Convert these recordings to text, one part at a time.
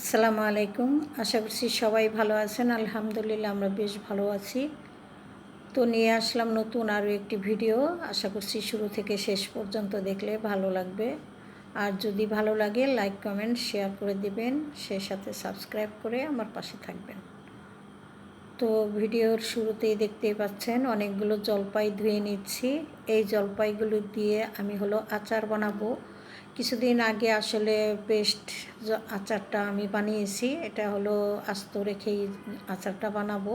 আসসালামু আলাইকুম। আশা করছি সবাই ভালো আছেন। আলহামদুলিল্লাহ আমরা বেশ ভালো আছি। তো নিয়ে আসলাম নতুন আরও একটি ভিডিও। আশা করছি শুরু থেকে শেষ পর্যন্ত দেখলে ভালো লাগবে। আর যদি ভালো লাগে, লাইক, কমেন্ট, শেয়ার করে দিবেন। সে সাথে সাবস্ক্রাইব করে আমার পাশে থাকবেন। তো ভিডিওর শুরুতেই দেখতেই পাচ্ছেন, অনেকগুলো জলপাই ধুয়ে নিচ্ছি। এই জলপাইগুলো দিয়ে আমি হলো আচার বানাবো। কিছুদিন আগে আসলে পেস্ট আচারটা আমি বানিয়েছি। এটা হলো আস্ত রেখেই আচারটা বানাবো।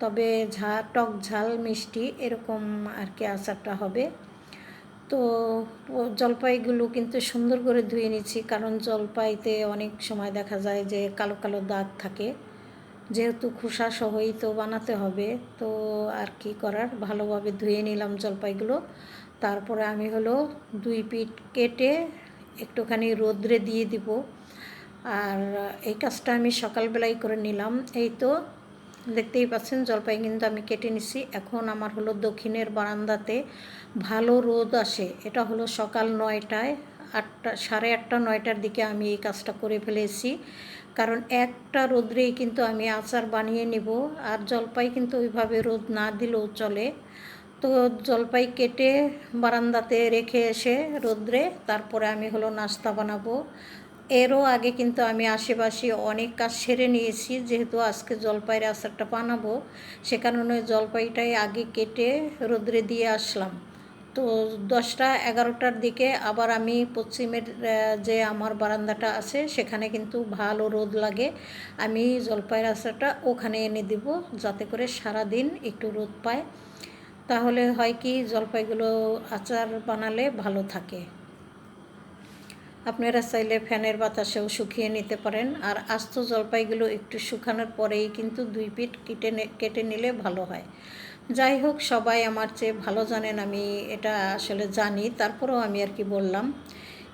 তবে ঝা টক ঝাল মিষ্টি এরকম আর কি আচারটা হবে। তো জলপাইগুলো কিন্তু সুন্দর করে ধুয়ে নিচ্ছি, কারণ জলপাইতে অনেক সময় দেখা যায় যে কালো কালো দাগ থাকে। যেহেতু খোসা সহই তো বানাতে হবে, তো আর কি করার? ভালোভাবে ধুয়ে নিলাম জলপাইগুলো। তারপরে আমি হলো দুই পিঠ কেটে একটুখানি রোদ্রে দিয়ে দিব। আর এই কাজটা আমি সকালবেলাই করে নিলাম। এই তো দেখতেই পাচ্ছেন জলপাই কিন্তু আমি কেটে নিছি। এখন আমার হলো দক্ষিণের বারান্দাতে ভালো রোদ আসে। এটা হলো সকাল নয়টায়, আটটা, সাড়ে আটটা, নয়টার দিকে আমি এই কাজটা করে ফেলেছি। কারণ একটা রোদ্রেই কিন্তু আমি আচার বানিয়ে নিব। আর জলপাই কিন্তু ওইভাবে রোদ না দিলেও চলে। জলপাই কেটে বারান্দাতে রেখে এসে রোদ্রে তারপরে আমি হলো নাস্তা বানাবো। এরও আগে কিন্তু আমি আশেপাশে অনেক কাজ সেরে নিয়েছি, যেহেতু আজকে জলপাইয়ের আচারটা বানাবো। সে কারণে জলপাইটাই আগে কেটে রোদ্রে দিয়ে আসলাম। তো দশটা এগারোটার দিকে আবার আমি পশ্চিমের যে আমার বারান্দাটা আছে, সেখানে কিন্তু ভালো রোদ লাগে। আমি জলপাইয়ের আচারটা ওখানে এনে দিব, যাতে করে সারা দিন একটু রোদ পায়। তাহলে হয় কি জলপাইগুলো আচার বানালে ভালো থাকে। আপনারা চাইলে ফ্যানের বাতাসেও শুকিয়ে নিতে পারেন। আর আস্ত জলপাইগুলো একটু শুকানোর পরেই কিন্তু দুই পিঠ কেটে কেটে নিলে ভালো হয়। যাই হোক, সবাই আমার চেয়ে ভালো জানেন, আমি এটা আসলে জানি। তারপরেও আমি আর কি বললাম।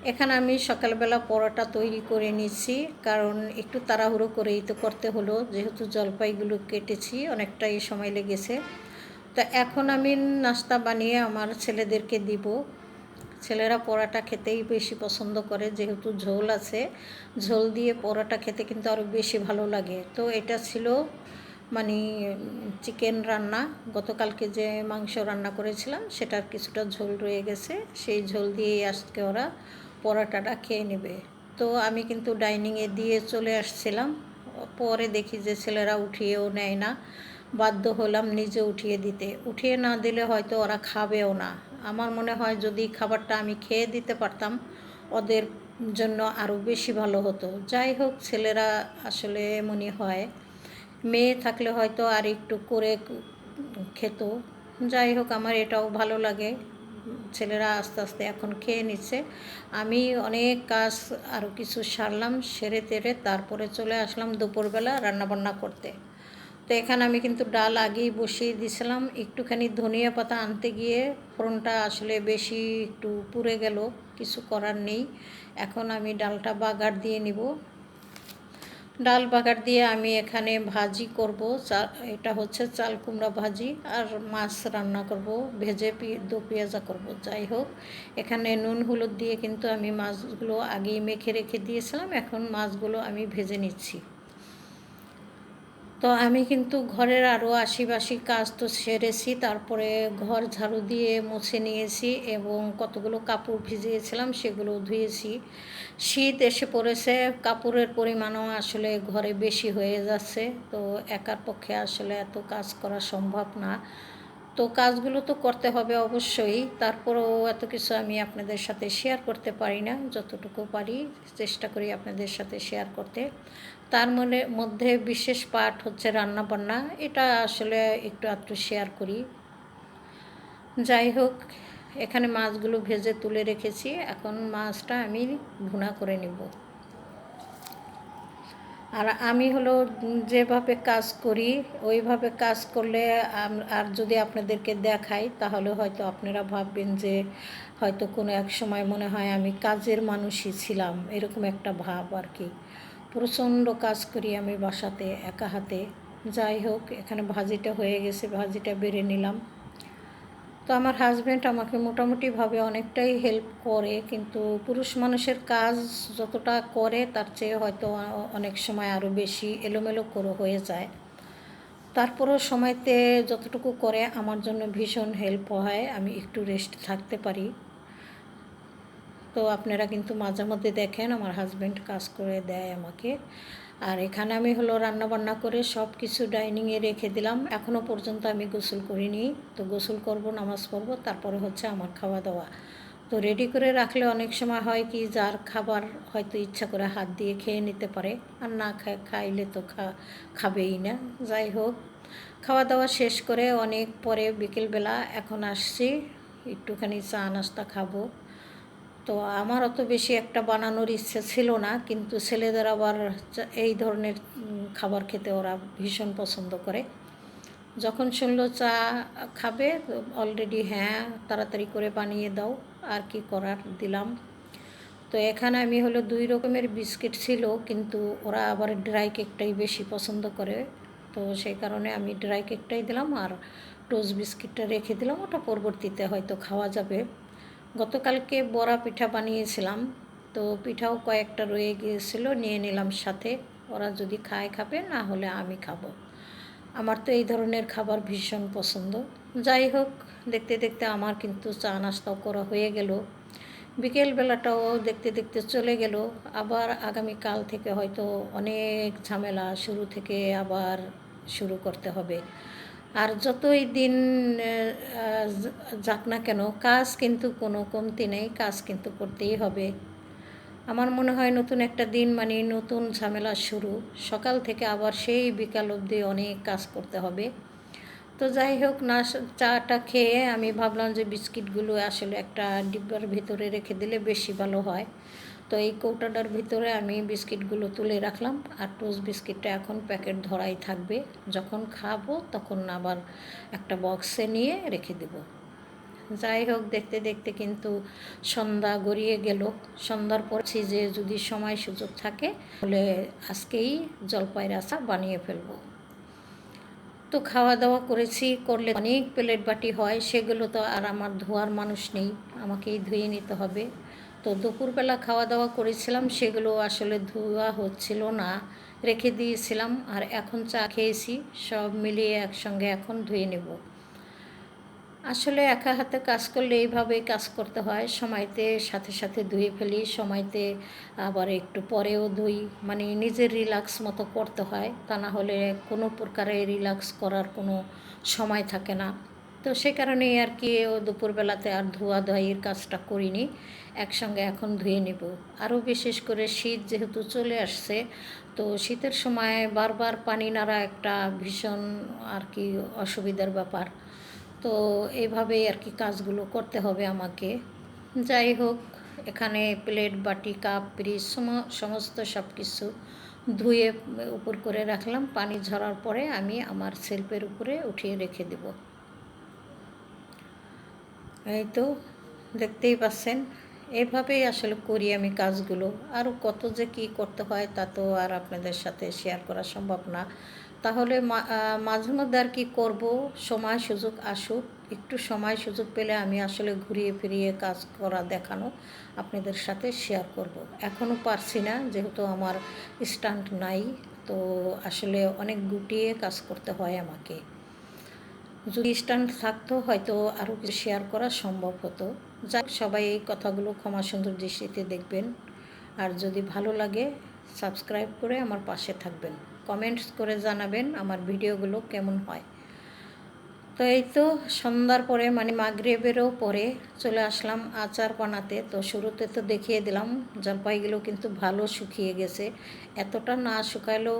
এখানে আমি সকালবেলা পরোটা তৈরি করে নিচ্ছি, কারণ একটু তাড়াহুড়ো করেই তো করতে হলো। যেহেতু জলপাইগুলো কেটেছি, অনেকটাই সময় লেগেছে। তো এখন আমি নাস্তা বানিয়ে আমার ছেলেদেরকে দিব। ছেলেরা পরোটা খেতেই বেশি পছন্দ করে, যেহেতু ঝোল আছে। ঝোল দিয়ে পরোটা খেতে কিন্তু আরও বেশি ভালো লাগে। তো এটা ছিল মানে চিকেন রান্না। গতকালকে যে মাংস রান্না করেছিলাম, সেটার কিছুটা ঝোল রয়ে গেছে। সেই ঝোল দিয়েই আজকে ওরা পরোটাটা খেয়ে নেবে। তো আমি কিন্তু ডাইনিংয়ে দিয়ে চলে আসছিলাম। পরে দেখি যে ছেলেরা উঠিয়েও নেয় না। বাধ্য হলাম নিজে উঠিয়ে দিতে। উঠিয়ে না দিলে হয়তো ওরা খাবেও না। আমার মনে হয় যদি খাবারটা আমি খেয়ে দিতে পারতাম, ওদের জন্য আরও বেশি ভালো হতো। যাই হোক, ছেলেরা আসলে মনে হয়। মেয়ে থাকলে হয়তো আর একটু করে খেত। যাই হোক, আমার এটাও ভালো লাগে। ছেলেরা আস্তে আস্তে এখন খেয়ে নিচ্ছে। আমি অনেক কাজ আরও কিছু সারলাম, সেরে তেরে তারপরে চলে আসলাম দুপুরবেলা রান্নাবান্না করতে। এখানে আমি কিন্তু ডাল আগেই বসিয়ে দিয়েছিলাম। একটুখানি ধনিয়া পাতা আনতে গিয়ে ফোড়নটা আসলে বেশি একটু পুড়ে গেল, কিছু করার নেই। এখন আমি ডালটা বাগার দিয়ে নিব। ডাল বাগার দিয়ে আমি এখানে ভাজি করব। এটা হচ্ছে চাল কুমড়া ভাজি আর মাছ রান্না করব, ভেজে দো পেঁয়াজা করব, যাই হোক। এখানে নুন হলুদ দিয়ে কিন্তু আমি মাছগুলো আগেই মেখে রেখে দিয়েছিলাম, এখন মাছগুলো আমি ভেজে নিচ্ছি। তো আমি কিন্তু ঘরের আরও আশিবাসি কাজ তো সেরেছি। তারপরে ঘর ঝাড়ু দিয়ে মুছে নিয়েছি এবং কতগুলো কাপড় ভিজিয়েছিলাম সেগুলো ধুয়েছি। শীত এসে পড়েছে, কাপড়ের পরিমাণও আসলে ঘরে বেশি হয়ে যাচ্ছে। তো একার পক্ষে আসলে এত কাজ করা সম্ভব না। তো কাজগুলো তো করতে হবে অবশ্যই। তারপরেও এত কিছু আমি আপনাদের সাথে শেয়ার করতে পারি না, যতটুকু পারি। চেষ্টা করি আপনাদের সাথে শেয়ার করতে। তার মনে, মধ্যে বিশেষ পাঠ হচ্ছে রান্না বান্না এটা আসলে একটু আধটু শেয়ার করি। যাই হোক, এখানে মাছগুলো ভেজে তুলে রেখেছি। এখন মাছটা আমি ভুনা করে নিব। আর আমি হলো যেভাবে কাজ করি, ওইভাবে কাজ করলে আর যদি আপনাদেরকে দেখাই, তাহলে হয়তো আপনারা ভাববেন যে হয়তো কোনো এক সময় মনে হয় আমি কাজের মানুষই ছিলাম। এরকম একটা ভাব আর কি। প্রচণ্ড কাজ করি আমি বাসাতে, একা হাতে। যাই হোক, এখানে ভাজিটা হয়ে গেছে, ভাজিটা বেড়ে নিলাম। তো আমার হাজব্যান্ড আমাকে মোটামুটিভাবে অনেকটাই হেল্প করে, কিন্তু পুরুষ মানুষের কাজ যতটা করে, তার চেয়ে হয়তো অনেক সময় আরও বেশি এলোমেলো করে হয়ে যায়। তারপরেও সময়তে যতটুকু করে, আমার জন্য ভীষণ হেল্প হয়। আমি একটু রেস্ট থাকতে পারি। তো আপনারা কিন্তু মাঝে মধ্যে দেখেন আমার হাজব্যান্ড কাজ করে দেয় আমাকে। আর এখানে আমি হলো রান্না বান্না করে সব কিছু ডাইনিংয়ে রেখে দিলাম। এখনও পর্যন্ত আমি গোসল করিনি। তো গোসল করব, নামাজ পড়ব, তারপরে হচ্ছে আমার খাওয়া দাওয়া। তো রেডি করে রাখলে অনেক সময় হয় কি, যার খাবার হয়তো ইচ্ছা করে হাত দিয়ে খেয়ে নিতে পারে। আর না খায়, খাইলে তো খা, খাবেই না। যাই হোক, খাওয়া দাওয়া শেষ করে অনেক পরে বিকেলবেলা এখন আসছি। একটুখানি চা নাস্তা খাব। তো আমার অত বেশি একটা বানানোর ইচ্ছে ছিল না, কিন্তু ছেলেদের আবার এই ধরনের খাবার খেতে ওরা ভীষণ পছন্দ করে। যখন শুনলো চা খাবে অলরেডি হ্যাঁ তাড়াতাড়ি করে বানিয়ে দাও, আর কি করার দিলাম। তো এখানে আমি হলো দুই রকমের বিস্কিট ছিল, কিন্তু ওরা আবার ড্রাই কেকটাই বেশি পছন্দ করে। তো সেই কারণে আমি ড্রাই কেকটাই দিলাম, আর টোস্ট বিস্কিটটা রেখে দিলাম, ওটা পরবর্তীতে হয়তো খাওয়া যাবে। গতকালকে বড়া পিঠা বানিয়েছিলাম, তো পিঠাও কয়েকটা রয়ে গিয়েছিল, নিয়ে নিলাম সাথে। ওরা যদি খায় খাবে, না হলে আমি খাব। আমার তো এই ধরনের খাবার ভীষণ পছন্দ। যাই হোক, দেখতে দেখতে আমার কিন্তু চা নাস্তাও করা হয়ে গেল। বিকেলবেলাটাও দেখতে দেখতে চলে গেল। আবার আগামী কাল থেকে হয়তো অনেক ঝামেলা, শুরু থেকে আবার শুরু করতে হবে। আর যতই দিন যাক না কেন, কাজ কিন্তু কোনো কমতি নেই, কাজ কিন্তু করতেই হবে। আমার মনে হয় নতুন একটা দিন মানে নতুন ঝামেলা শুরু। সকাল থেকে আবার সেই বিকাল অবধি অনেক কাজ করতে হবে। তো যাই হোক না চাটা খেয়ে আমি ভাবলাম যে বিস্কিটগুলো আসলে একটা ডিব্বার ভিতরে রেখে দিলে বেশি ভালো হয়। তো এই কৌটাটার ভিতরে আমি বিস্কিটগুলো তুলে রাখলাম আর টোস্ট বিস্কিটটা এখন প্যাকেট ধরাই থাকবে। যখন খাব তখন আবার একটা বক্সে নিয়ে রেখে দেবো। যাই হোক, দেখতে দেখতে কিন্তু সন্ধ্যা গড়িয়ে গেল। সন্ধ্যার পরছি যে যদি সময় সুযোগ থাকে তাহলে আজকেই জলপাই রাসা বানিয়ে ফেলব। তো খাওয়া দাওয়া করেছি, করলে অনেক প্লেট বাটি হয়, সেগুলো তো আর আমার ধোয়ার মানুষ নেই। আমাকেই ধুয়ে নিতে হবে। তো দুপুরবেলা খাওয়া দাওয়া করেছিলাম, সেগুলো আসলে ধোয়া হচ্ছিল না, রেখে দিয়েছিলাম আর এখন চা খেয়েছি, সব মিলিয়ে একসঙ্গে এখন ধুয়ে নেব। আসলে একা হাতে কাজ করলে এইভাবেই কাজ করতে হয়, সময়তে সাথে সাথে ধুয়ে ফেলি, সময়তে আবার একটু পরেও ধুই মানে নিজের রিল্যাক্স মতো করতে হয়, তা না হলে কোনো প্রকারে রিল্যাক্স করার কোনো সময় থাকে না। তো সে কারণেই আর কি ও দুপুরবেলাতে আর ধোয়া ধোয়াইয়ের কাজটা করিনি, একসঙ্গে এখন ধুয়ে নেব। আরও বিশেষ করে শীত যেহেতু চলে আসছে, তো শীতের সময় বারবার পানি নাড়া একটা ভীষণ আর কি অসুবিধার ব্যাপার। তো এইভাবেই আর কি কাজগুলো করতে হবে আমাকে। যাই হোক, এখানে প্লেট, বাটি, কাপ পিরিচ সম- সমস্ত সব কিছু ধুয়ে উপর করে রাখলাম। পানি ঝরার পরে আমি আমার সেলফের উপরে উঠিয়ে রেখে দেব। এই তো, দেখতেই পাচ্ছেন। এভাবেই আসলে করি আমি কাজগুলো। আরও কত যে কী করতে হয় তা তো আর আপনাদের সাথে শেয়ার করা সম্ভব না। তাহলে মাঝে মধ্যে আর কি করব? সময় সুযোগ আসুক। একটু সময় সুযোগ পেলে আমি আসলে ঘুরিয়ে ফিরিয়ে কাজ করা দেখানো আপনাদের সাথে শেয়ার করব। এখনও পারছি না, যেহেতু আমার স্ট্যান্ড নাই। তো আসলে অনেক গুটিয়ে কাজ করতে হয় আমাকে। যদি স্ট্যান্ড থাকতো, হয়তো আরও কিছু শেয়ার করা সম্ভব হতো। যাক, সবাই এই কথাগুলো ক্ষমা সুন্দর দৃষ্টিতে দেখবেন। আর যদি ভালো লাগে সাবস্ক্রাইব করে আমার পাশে থাকবেন। কমেন্টস করে জানাবেন আমার ভিডিওগুলো কেমন হয়। তো এই তো, সন্ধ্যার পরে মানে মাগরেবেরও পরে চলে আসলাম আচার বানাতে তো শুরুতে তো দেখিয়ে দিলাম, জলপাইগুলো কিন্তু ভালো শুকিয়ে গেছে। এতটা না শুকালেও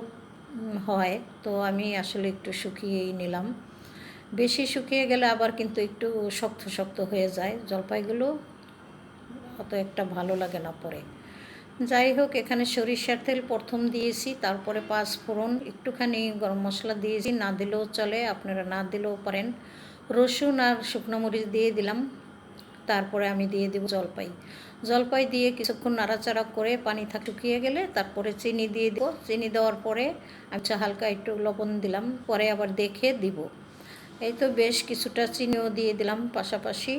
হয়। তো আমি আসলে একটু শুকিয়েই নিলাম। বেশি শুকিয়ে গেলে আবার কিন্তু একটু শক্ত শক্ত হয়ে যায়। জলপাইগুলো অত একটা ভালো লাগে না পরে। যাই হোক, এখানে সরিষার তেল প্রথম দিয়েছি, তারপরে পাঁচ ফোড়ন, একটুখানি গরম মশলা দিয়েছি। না দিলেও চলে, আপনারা না দিলেও পারেন। রসুন আর শুকনো মরিচ দিয়ে দিলাম, তারপরে আমি দিয়ে দেব জলপাই। জলপাই দিয়ে কিছুক্ষণ নাড়াচাড়া করে পানি থাক শুকিয়ে গেলে তারপরে চিনি দিয়ে দেবো। চিনি দেওয়ার পরে আচ্ছা হালকা একটু লবণ দিলাম, পরে আবার দেখে দিব। এই তো বেশ কিছুটা চিনিও দিয়ে দিলাম পাশাপাশি।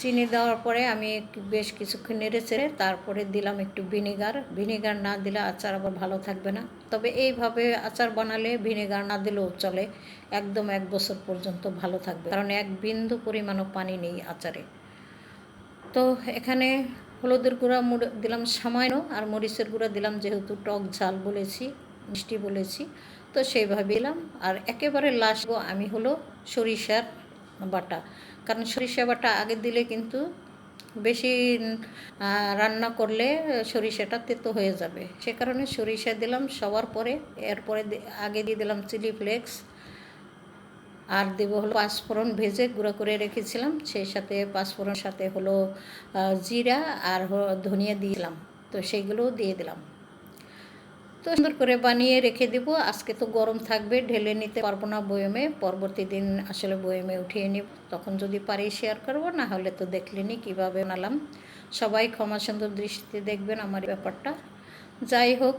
চিনি দেওয়ার পরে আমি বেশ কিছুক্ষণ নেড়ে চেড়ে তারপরে দিলাম একটু ভিনেগার। ভিনেগার না দিলে আচার আবার ভালো থাকবে না। তবে এইভাবে আচার বানালে ভিনেগার না দিলেও চলে। একদম এক বছর পর্যন্ত ভালো থাকবে। কারণ এক বিন্দু পরিমাণও পানি নেই আচারে। তো এখানে হলুদের গুঁড়া দিলাম সামান্য, আর মরিচের গুঁড়া দিলাম যেহেতু টক ঝাল বলেছি, মিষ্টি বলেছি। তো সেইভাবে দিলাম আর একেবারে লাস্ট আমি হলো সরিষার বাটা। কারণ সরিষা বাটা আগে দিলে কিন্তু বেশি রান্না করলে সরিষাটা তেতো হয়ে যাবে। সে কারণে সরিষা দিলাম, সবার পরে, এরপরে আগে দিয়ে দিলাম চিলি ফ্লেক্স। আর দেব হলো পাঁচফোড়ন ভেজে গুঁড়ো করে রেখেছিলাম। সেই সাথে পাঁচফোড়ন সাথে হলো জিরা আর ধনিয়া দিলাম। তো সেইগুলোও দিয়ে দিলাম। তো সুন্দর করে বানিয়ে রেখে দেবো। আজকে তো গরম থাকবে, ঢেলে নিতে পারব না বয়মে। পরবর্তী দিন আসলে বয়মে উঠিয়ে নিব। তখন যদি পারি শেয়ার করব, না হলে তো দেখলেনি কীভাবে বানালাম। সবাই ক্ষমা সুন্দর দৃষ্টিতে দেখবেন আমার ব্যাপারটা। যাই হোক,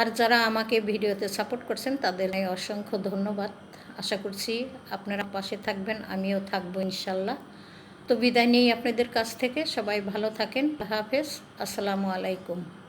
আর যারা আমাকে ভিডিওতে সাপোর্ট করছেন, তাদের অসংখ্য ধন্যবাদ। আশা করছি আপনারা পাশে থাকবেন, আমিও থাকব ইনশাল্লাহ। তো বিদায় নিই আপনাদের কাছ থেকে। সবাই ভালো থাকেন। হাফেজ। আসসালামু আলাইকুম।